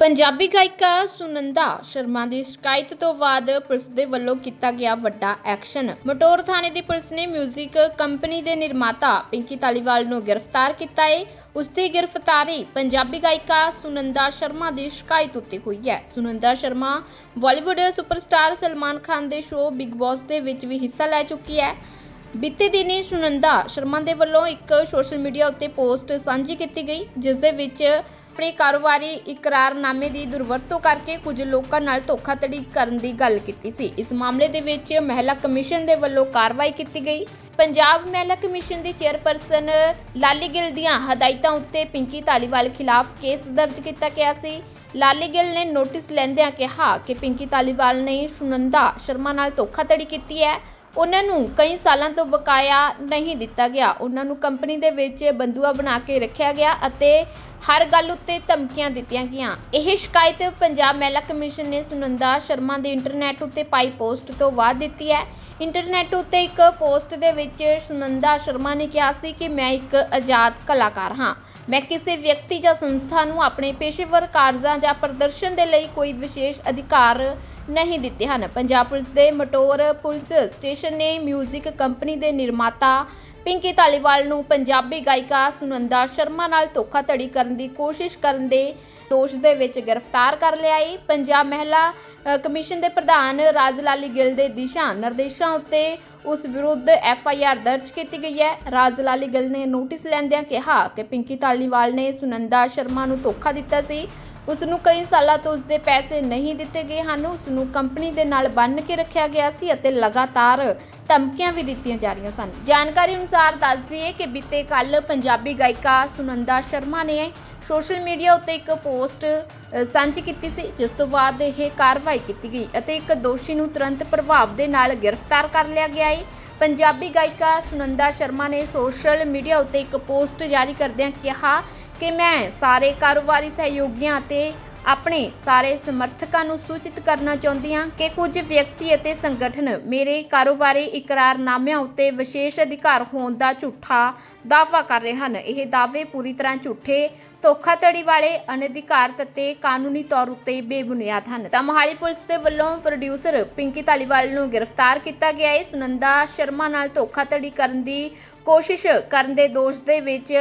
ਪੰਜਾਬੀ ਗਾਇਕਾ ਸੁਨੰਦਾ ਸ਼ਰਮਾ ਦੀ ਸ਼ਿਕਾਇਤ ਤੋਂ ਬਾਅਦ ਪੁਲਿਸ ਦੇ ਵੱਲੋਂ ਕੀਤਾ ਗਿਆ ਵੱਡਾ ਐਕਸ਼ਨ। ਮਟੋਰ ਥਾਣੇ ਦੀ ਪੁਲਿਸ ਨੇ 뮤직 ਕੰਪਨੀ ਦੇ ਨਿਰਮਾਤਾ ਪਿੰਕੀ ਤਾਲੀਵਾਲ ਨੂੰ ਗ੍ਰਿਫਤਾਰ ਕੀਤਾ ਹੈ ਉਸ ਦੀ ਗ੍ਰਿਫਤਾਰੀ ਪੰਜਾਬੀ ਗਾਇਕਾ ਸੁਨੰਦਾ ਸ਼ਰਮਾ ਦੀ ਸ਼ਿਕਾਇਤ ਉੱਤੇ ਹੋਈ ਹੈ। ਸੁਨੰਦਾ ਸ਼ਰਮਾ ਬਾਲੀਵੁੱਡ ਸੁਪਰਸਟਾਰ ਸਲਮਾਨ ਖਾਨ ਦੇ ਸ਼ੋਅ ਬਿਗ ਬੌਸ ਦੇ ਵਿੱਚ ਵੀ ਹਿੱਸਾ ਲੈ ਚੁੱਕੀ ਹੈ। ਬੀਤੇ ਦਿਨੀ ਸੁਨੰਦਾ ਸ਼ਰਮਾ ਦੇ ਵੱਲੋਂ ਇੱਕ ਸੋਸ਼ਲ ਮੀਡੀਆ ਉੱਤੇ ਪੋਸਟ ਸਾਂਝੀ ਕੀਤੀ ਗਈ, ਜਿਸ ਦੇ ਵਿੱਚ ਆਪਣੇ ਕਾਰੋਬਾਰੀ ਇਕਰਾਰਨਾਮੇ ਦੀ ਦੁਰਵਰਤੋਂ ਕਰਕੇ ਕੁਝ ਲੋਕਾਂ ਨਾਲ ਧੋਖਾਧੜੀ ਕਰਨ ਦੀ ਗੱਲ ਕੀਤੀ ਸੀ। ਇਸ ਮਾਮਲੇ ਦੇ ਵਿੱਚ ਮਹਿਲਾ ਕਮਿਸ਼ਨ ਦੇ ਵੱਲੋਂ ਕਾਰਵਾਈ ਕੀਤੀ ਗਈ। ਪੰਜਾਬ ਮਹਿਲਾ ਕਮਿਸ਼ਨ ਦੀ ਚੇਅਰਪਰਸਨ ਲਾਲੀ ਗਿੱਲ ਦੀਆਂ ਹਦਾਇਤਾਂ ਉੱਤੇ ਪਿੰਕੀ ਧਾਲੀਵਾਲ ਖਿਲਾਫ ਕੇਸ ਦਰਜ ਕੀਤਾ ਗਿਆ ਸੀ। ਲਾਲੀ ਗਿੱਲ ਨੇ ਨੋਟਿਸ ਲੈਂਦਿਆਂ ਕਿਹਾ ਕਿ ਪਿੰਕੀ ਧਾਲੀਵਾਲ ਨੇ ਸੁਨੰਦਾ ਸ਼ਰਮਾ ਨਾਲ ਧੋਖਾਧੜੀ ਕੀਤੀ ਹੈ। ਉਹਨਾਂ ਨੂੰ ਕਈ ਸਾਲਾਂ ਤੋਂ ਬਕਾਇਆ ਨਹੀਂ ਦਿੱਤਾ ਗਿਆ। ਉਹਨਾਂ ਨੂੰ ਕੰਪਨੀ ਦੇ ਵਿੱਚ ਬੰਦੂਆ ਬਣਾ ਕੇ ਰੱਖਿਆ ਗਿਆ ਅਤੇ ਹਰ ਗੱਲ ਉੱਤੇ ਧਮਕੀਆਂ ਦਿੱਤੀਆਂ ਗਈਆਂ। ਇਹ ਸ਼ਿਕਾਇਤ ਪੰਜਾਬ ਮਹਿਲਾ ਕਮਿਸ਼ਨ ਨੇ ਸੁਨੰਦਾ ਸ਼ਰਮਾ ਦੇ ਇੰਟਰਨੈਟ ਉੱਤੇ ਪਾਈ ਪੋਸਟ ਤੋਂ ਬਾਅਦ ਦਿੱਤੀ ਹੈ। ਇੰਟਰਨੈਟ ਉੱਤੇ ਇੱਕ ਪੋਸਟ ਦੇ ਵਿੱਚ ਸੁਨੰਦਾ ਸ਼ਰਮਾ ਨੇ ਕਿਹਾ ਸੀ ਕਿ ਮੈਂ ਇੱਕ ਆਜ਼ਾਦ ਕਲਾਕਾਰ ਹਾਂ। ਮੈਂ ਕਿਸੇ ਵਿਅਕਤੀ ਜਾਂ ਸੰਸਥਾ ਨੂੰ ਆਪਣੇ ਪੇਸ਼ੇਵਰ ਕਾਰਜਾਂ ਜਾਂ ਪ੍ਰਦਰਸ਼ਨ ਦੇ ਲਈ ਕੋਈ ਵਿਸ਼ੇਸ਼ ਅਧਿਕਾਰ ਨਹੀਂ ਦਿੱਤੇ ਹਨ। ਪੰਜਾਬ ਪੁਲਿਸ ਦੇ ਮਟੋਰ ਪੁਲਿਸ ਸਟੇਸ਼ਨ ਨੇ 뮤직 ਕੰਪਨੀ ਦੇ ਨਿਰਮਾਤਾ ਪਿੰਕੀ ਧਾਲੀਵਾਲ ਨੂੰ ਪੰਜਾਬੀ ਗਾਇਕਾ ਸੁਨੰਦਾ ਸ਼ਰਮਾ ਨਾਲ ਧੋਖਾਧੜੀ ਕਰਨ ਦੀ ਕੋਸ਼ਿਸ਼ ਕਰਨ ਦੇ ਦੋਸ਼ ਦੇ ਵਿੱਚ ਗ੍ਰਿਫਤਾਰ ਕਰ ਲਿਆ ਹੈ ਪੰਜਾਬ ਮਹਿਲਾ ਕਮਿਸ਼ਨ ਦੇ ਪ੍ਰਧਾਨ ਰਾਜਲਾਲੀ ਗਿੱਲ ਦੇ ਦਿਸ਼ਾ ਨਿਰਦੇਸ਼ਾਂ ਉੱਤੇ ਉਸ ਵਿਰੁੱਧ ਐਫ ਆਈ ਆਰ ਦਰਜ ਕੀਤੀ ਗਈ ਹੈ। ਰਾਜਲਾਲੀ ਗਿੱਲ ਨੇ ਨੋਟਿਸ ਲੈਂਦਿਆਂ ਕਿਹਾ ਕਿ ਪਿੰਕੀ ਧਾਲੀਵਾਲ ਨੇ ਸੁਨੰਦਾ ਸ਼ਰਮਾ ਨੂੰ ਧੋਖਾ ਦਿੱਤਾ ਸੀ। ਉਸ ਨੂੰ ਕਈ ਸਾਲਾਂ ਤੋਂ ਉਸ ਦੇ ਪੈਸੇ ਨਹੀਂ ਦਿੱਤੇ ਗਏ ਹਨ। ਉਸ ਨੂੰ ਕੰਪਨੀ ਦੇ ਨਾਲ ਬੰਨ੍ਹ ਕੇ ਰੱਖਿਆ ਗਿਆ ਸੀ ਅਤੇ ਲਗਾਤਾਰ ਧਮਕੀਆਂ ਵੀ ਦਿੱਤੀਆਂ ਜਾ ਰਹੀਆਂ ਸਨ। ਜਾਣਕਾਰੀ ਅਨੁਸਾਰ ਦੱਸ ਹੈ ਕਿ ਬੀਤੇ ਕੱਲ ਪੰਜਾਬੀ ਗਾਇਕਾ ਸੁਨੰਦਾ ਸ਼ਰਮਾ ਨੇ ਸੋਸ਼ਲ ਮੀਡੀਆ ਉੱਤੇ ਇੱਕ ਪੋਸਟ ਸਾਂਝੀ ਕੀਤੀ ਸੀ, ਜਿਸ ਤੋਂ ਬਾਅਦ ਇਹ ਕਾਰਵਾਈ ਕੀਤੀ ਗਈ ਅਤੇ ਇੱਕ ਦੋਸ਼ੀ ਨੂੰ ਤੁਰੰਤ ਪ੍ਰਭਾਵ ਦੇ ਨਾਲ ਗ੍ਰਿਫਤਾਰ ਕਰ ਲਿਆ ਗਿਆ ਹੈ ਪੰਜਾਬੀ ਗਾਇਕਾ ਸੁਨੰਦਾ ਸ਼ਰਮਾ ਨੇ ਸੋਸ਼ਲ ਮੀਡੀਆ ਉੱਤੇ ਇੱਕ ਪੋਸਟ ਜਾਰੀ ਕਰਦਿਆਂ ਕਿਹਾ ਕਿ ਮੈਂ ਸਾਰੇ ਕਾਰੋਬਾਰੀ ਸਹਿਯੋਗੀਆਂ ਅਤੇ ਆਪਣੇ ਸਾਰੇ ਸਮਰਥਕਾਂ ਨੂੰ ਸੂਚਿਤ ਕਰਨਾ ਚਾਹੁੰਦੀ ਹਾਂ ਕਿ ਕੁਝ ਵਿਅਕਤੀ ਅਤੇ ਸੰਗਠਨ ਮੇਰੇ ਕਾਰੋਬਾਰੀ ਇਕਰਾਰਨਾਮਿਆਂ ਉੱਤੇ ਵਿਸ਼ੇਸ਼ ਅਧਿਕਾਰ ਹੋਣ ਦਾ ਝੂਠਾ ਦਾਅਵਾ ਕਰ ਰਹੇ ਹਨ। ਇਹ ਦਾਅਵੇ ਪੂਰੀ ਤਰ੍ਹਾਂ ਝੂਠੇ, ਧੋਖਾਧੜੀ ਵਾਲੇ ਅਨਧਿਕਾਰਤ ਅਤੇ ਕਾਨੂੰਨੀ ਤੌਰ ਉੱਤੇ ਬੇਬੁਨਿਆਦ ਹਨ। ਤਾਂ ਮੋਹਾਲੀ ਪੁਲਿਸ ਦੇ ਵੱਲੋਂ ਪ੍ਰੋਡਿਊਸਰ ਪਿੰਕੀ ਧਾਲੀਵਾਲ ਨੂੰ ਗ੍ਰਿਫਤਾਰ ਕੀਤਾ ਗਿਆ। ਹੈ ਸੁਨੰਦਾ ਸ਼ਰਮਾ ਨਾਲ ਧੋਖਾਧੜੀ ਕਰਨ ਦੀ ਕੋਸ਼ਿਸ਼ ਕਰਨ ਦੇ ਦੋਸ਼ ਦੇ ਵਿੱਚ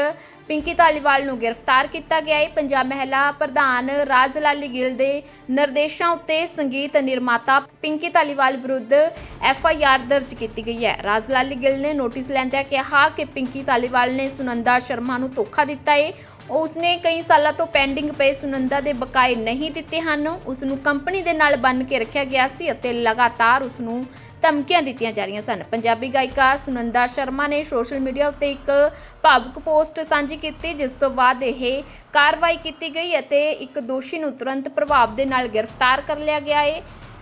ਪਿੰਕੀ ਧਾਲੀਵਾਲ ਨੂੰ ਗ੍ਰਿਫਤਾਰ ਕੀਤਾ ਗਿਆ ਹੈ। ਪੰਜਾਬ ਮਹਿਲਾ ਪ੍ਰਧਾਨ ਰਾਜਲਾਲੀ ਗਿੱਲ ਦੇ ਨਿਰਦੇਸ਼ਾਂ ਉੱਤੇ ਸੰਗੀਤ ਨਿਰਮਾਤਾ ਪਿੰਕੀ ਧਾਲੀਵਾਲ ਵਿਰੁੱਧ ਐਫ ਆਈ ਆਰ ਦਰਜ ਕੀਤੀ ਗਈ ਹੈ। ਰਾਜਲਾਲੀ ਗਿੱਲ ਨੇ ਨੋਟਿਸ ਲੈਂਦਿਆਂ ਕਿਹਾ ਕਿ ਪਿੰਕੀ ਧਾਲੀਵਾਲ ਨੇ ਸੁਨੰਦਾ ਸ਼ਰਮਾ ਨੂੰ ਧੋਖਾ ਦਿੱਤਾ ਹੈ। ਉਸਨੇ ਕਈ ਸਾਲਾਂ ਤੋਂ ਪੈਂਡਿੰਗ ਪਏ ਸੁਨੰਦਾ ਦੇ ਬਕਾਏ ਨਹੀਂ ਦਿੱਤੇ ਹਨ। ਉਸ ਨੂੰ ਕੰਪਨੀ ਦੇ ਨਾਲ ਬੰਨ ਕੇ ਰੱਖਿਆ ਗਿਆ ਸੀ ਅਤੇ ਲਗਾਤਾਰ ਉਸ ਨੂੰ ਧਮਕੀਆਂ ਦਿੱਤੀਆਂ ਜਾ ਰਹੀਆਂ ਸਨ। ਪੰਜਾਬੀ ਗਾਇਕਾ ਸੁਨੰਦਾ ਸ਼ਰਮਾ ਨੇ ਸੋਸ਼ਲ ਮੀਡੀਆ ਉੱਤੇ ਇੱਕ ਭਾਵੁਕ ਪੋਸਟ ਸਾਂਝੀ ਕੀਤੀ, ਜਿਸ ਤੋਂ ਬਾਅਦ ਇਹ ਕਾਰਵਾਈ ਕੀਤੀ ਗਈ ਅਤੇ ਇੱਕ ਦੋਸ਼ੀ ਨੂੰ ਤੁਰੰਤ ਪ੍ਰਭਾਵ ਦੇ ਨਾਲ ਗ੍ਰਿਫਤਾਰ ਕਰ ਲਿਆ ਗਿਆ ਹੈ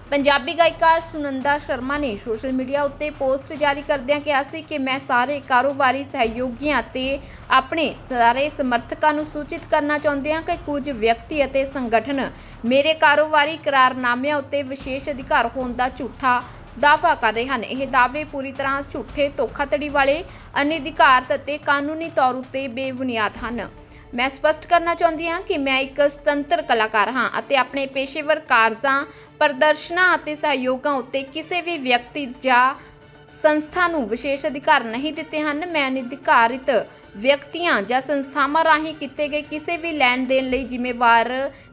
ਪੰਜਾਬੀ ਗਾਇਕਾ ਸੁਨੰਦਾ ਸ਼ਰਮਾ ਨੇ ਸੋਸ਼ਲ ਮੀਡੀਆ ਉੱਤੇ ਪੋਸਟ ਜਾਰੀ ਕਰਦਿਆਂ ਕਿਹਾ ਸੀ ਕਿ ਮੈਂ ਸਾਰੇ ਕਾਰੋਬਾਰੀ ਸਹਿਯੋਗੀਆਂ ਅਤੇ ਆਪਣੇ ਸਾਰੇ ਸਮਰਥਕਾਂ ਨੂੰ ਸੂਚਿਤ ਕਰਨਾ ਚਾਹੁੰਦੀ ਹਾਂ ਕਿ ਕੁਝ ਵਿਅਕਤੀ ਅਤੇ ਸੰਗਠਨ ਮੇਰੇ ਕਾਰੋਬਾਰੀ ਕਰਾਰਨਾਮਿਆਂ ਉੱਤੇ ਵਿਸ਼ੇਸ਼ ਅਧਿਕਾਰ ਹੋਣ ਦਾ ਝੂਠਾ ਦਾਅਵਾ ਕਰ ਰਹੇ ਹਨ। ਇਹ ਦਾਅਵੇ ਪੂਰੀ ਤਰ੍ਹਾਂ ਝੂਠੇ, ਧੋਖਾਧੜੀ ਵਾਲੇ, ਅਨਿਧਿਕਾਰਤ ਅਤੇ ਕਾਨੂੰਨੀ ਤੌਰ ਉੱਤੇ ਬੇਬੁਨਿਆਦ ਹਨ। ਮੈਂ ਸਪਸ਼ਟ ਕਰਨਾ ਚਾਹੁੰਦੀ ਹਾਂ ਕਿ ਮੈਂ ਇੱਕ ਸੁਤੰਤਰ ਕਲਾਕਾਰ ਹਾਂ ਅਤੇ ਆਪਣੇ ਪੇਸ਼ੇਵਰ ਕਾਰਜਾਂ, ਪ੍ਰਦਰਸ਼ਨਾਂ ਅਤੇ ਸਹਿਯੋਗਾਂ ਉੱਤੇ ਕਿਸੇ ਵੀ ਵਿਅਕਤੀ ਜਾਂ ਸੰਸਥਾ ਨੂੰ ਵਿਸ਼ੇਸ਼ ਅਧਿਕਾਰ ਨਹੀਂ ਦਿੱਤੇ ਹਨ। ਮੈਂ ਅਨਿਧਿਕਾਰਿਤ ਵਿਅਕਤੀਆਂ ਜਾਂ ਸੰਸਥਾਵਾਂ ਰਾਹੀਂ ਕੀਤੇ ਗਏ ਕਿਸੇ ਵੀ ਲੈਣ ਦੇਣ ਲਈ ਜ਼ਿੰਮੇਵਾਰ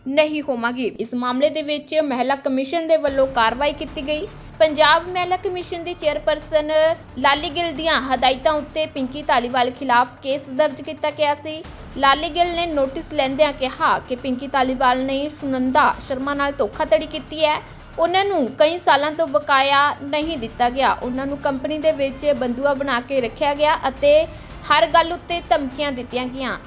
ਨਹੀਂ ਹੋਵਾਂਗੀ। ਇਸ ਮਾਮਲੇ ਦੇ ਵਿੱਚ ਮਹਿਲਾ ਕਮਿਸ਼ਨ ਦੇ ਵੱਲੋਂ ਕਾਰਵਾਈ ਕੀਤੀ ਗਈ। ਪੰਜਾਬ ਮਹਿਲਾ ਕਮਿਸ਼ਨ ਦੀ ਚੇਅਰਪਰਸਨ ਲਾਲੀ ਗਿੱਲ ਦੀਆਂ ਹਦਾਇਤਾਂ ਉੱਤੇ ਪਿੰਕੀ ਧਾਲੀਵਾਲ ਖਿਲਾਫ ਕੇਸ ਦਰਜ ਕੀਤਾ ਗਿਆ ਸੀ। ਲਾਲੀ ਗਿੱਲ ਨੇ ਨੋਟਿਸ ਲੈਂਦਿਆਂ ਕਿਹਾ ਕਿ ਪਿੰਕੀ ਧਾਲੀਵਾਲ ਨੇ ਸੁਨੰਦਾ ਸ਼ਰਮਾ ਨਾਲ ਧੋਖਾਧੜੀ ਕੀਤੀ ਹੈ। ਉਹਨਾਂ ਨੂੰ ਕਈ ਸਾਲਾਂ ਤੋਂ ਬਕਾਇਆ ਨਹੀਂ ਦਿੱਤਾ ਗਿਆ। ਉਹਨਾਂ ਨੂੰ ਕੰਪਨੀ ਦੇ ਵਿੱਚ ਬੰਦੂਆ ਬਣਾ ਕੇ ਰੱਖਿਆ ਗਿਆ ਅਤੇ ਹਰ ਗੱਲ ਉੱਤੇ ਧਮਕੀਆਂ ਦਿੱਤੀਆਂ ਗਈਆਂ।